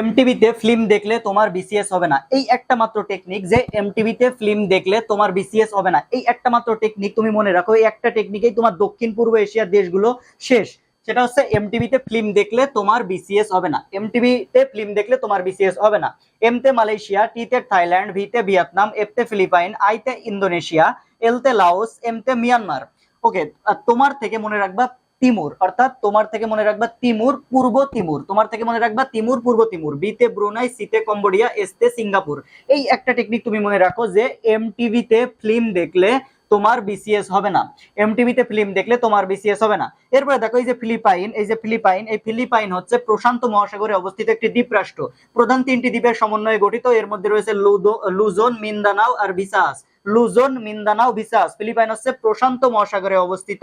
এমটিভিতে film দেখলে তোমার BCS হবে না। এই একটা মাত্র টেকনিক যে এমটিভিতে ফিল্ম দেখলে তোমার বিসিএস হবে না। এই একটা মাত্র টেকনিক তুমি মনে রাখো, এই একটা টেকনিকেই তোমার দক্ষিণ পূর্ব এশিয়ার দেশগুলো শেষ। সেটা হচ্ছে এমটিভিতে ফিল্ম দেখলে তোমার বিসিএস হবে না। এমটিভিতে ফিল্ম দেখলে তোমার বিসিএস হবে না। এমতে মালয়েশিয়া টিতে থাইল্যান্ড ভিতে ভিয়েতনাম এফতে ফিলিপাইন আইতে ইন্দোনেশিয়া এলতে লাওস এমতে মিয়ানমার। ওকে তোমার থেকে মনে রাখবা তিমুর, অর্থাৎ তোমার থেকে মনে রাখবা তিমুর পূর্ব তিমুর, তোমার থেকে মনে রাখবা তিমুর পূর্ব তিমুর, বিতে ব্রুনাই, সিতে কম্বোডিয়া, এসতে সিঙ্গাপুর। এই একটা টেকনিক তুমি মনে রাখো যে এমটিভিতে ফিল্ম দেখলে তোমার বিসিএস হবে না। এমটিভিতে ফিল্ম দেখলে তোমার বিসিএস হবে না। এরপরে দেখো এই যে ফিলিপাইন, এই যে ফিলিপাইন, এই ফিলিপাইন হচ্ছে প্রশান্ত মহাসাগরে অবস্থিত একটি দ্বীপ রাষ্ট্র। প্রধান তিনটি দ্বীপের সমন্বয়ে গঠিত, এর মধ্যে রয়েছে লুদো, লুজোন, মিন্দানাও আর Visayas. Luzon Mindanao Visayas, Philippines হচ্ছে প্রশান্ত মহাসাগরে অবস্থিত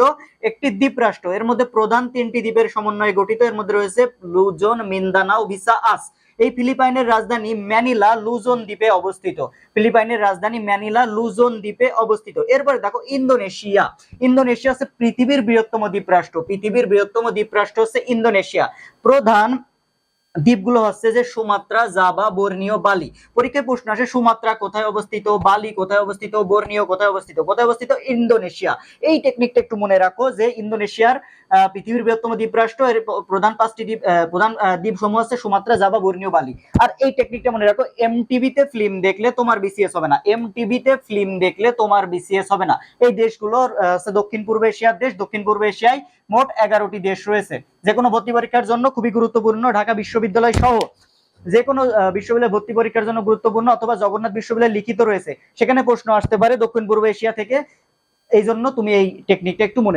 একটি দ্বীপ রাষ্ট্র। এর মধ্যে প্রধান তিনটি দ্বীপের সমন্বয়ে গঠিত, এর মধ্যে রয়েছে লুজোন মিন্দানাও ভিসাস। এই ফিলিপাইনের রাজধানী ম্যানিলা লুজন দ্বীপে অবস্থিত। ফিলিপাইনের রাজধানী ম্যানিলা লুজন দ্বীপে অবস্থিত। এরপরে দেখো ইন্দোনেশিয়া। ইন্দোনেশিয়া হচ্ছে পৃথিবীর বৃহত্তম দ্বীপ রাষ্ট্র পৃথিবীর বৃহত্তম দ্বীপ রাষ্ট্র হচ্ছে ইন্দোনেশিয়া। প্রধান দ্বীপগুলো হচ্ছে যে সুমাত্রা, জাবা, বর্ণীয়, বালি। পরীক্ষায় প্রশ্ন আসে, সুমাত্রা কোথায় অবস্থিত? বালি কোথায় অবস্থিত? বর্ণীয় কোথায় অবস্থিত? কোথায় অবস্থিত? ইন্দোনেশিয়া। এই টেকনিকটা একটু মনে রাখো যে ইন্দোনেশিয়ার পৃথিবীর বৃহত্তম দ্বীপ রাষ্ট্র এর প্রধান পাঁচটি দ্বীপ প্রধান দ্বীপ সমূহ হচ্ছে সুমাত্রা, জাবা, বর্ণীয়, বালি। আর এই টেকনিকটা মনে রাখো এমটিভিতে ফিল্ম দেখলে তোমার বিসিএস হবে না। এম টিভিতে ফিল্ম দেখলে তোমার বিসিএস হবে না। এই দেশগুলোর দক্ষিণ পূর্ব এশিয়ার দেশ দক্ষিণ পূর্ব এশিয়ায় মোট এগারোটি দেশ রয়েছে। যে কোনো ভর্তি পরীক্ষার জন্য খুবই গুরুত্বপূর্ণ, ঢাকা বিশ্ববিদ্যালয় সহ যে কোনো বিশ্ববিদ্যালয় ভর্তি পরীক্ষার জন্য গুরুত্বপূর্ণ অথবা জগন্নাথ বিশ্ববিদ্যালয় লিখিত রয়েছে। সেখানে প্রশ্ন আসতে পারে দক্ষিণ পূর্ব এশিয়া থেকে। এই জন্য তুমি এই টেকনিকটা একটু মনে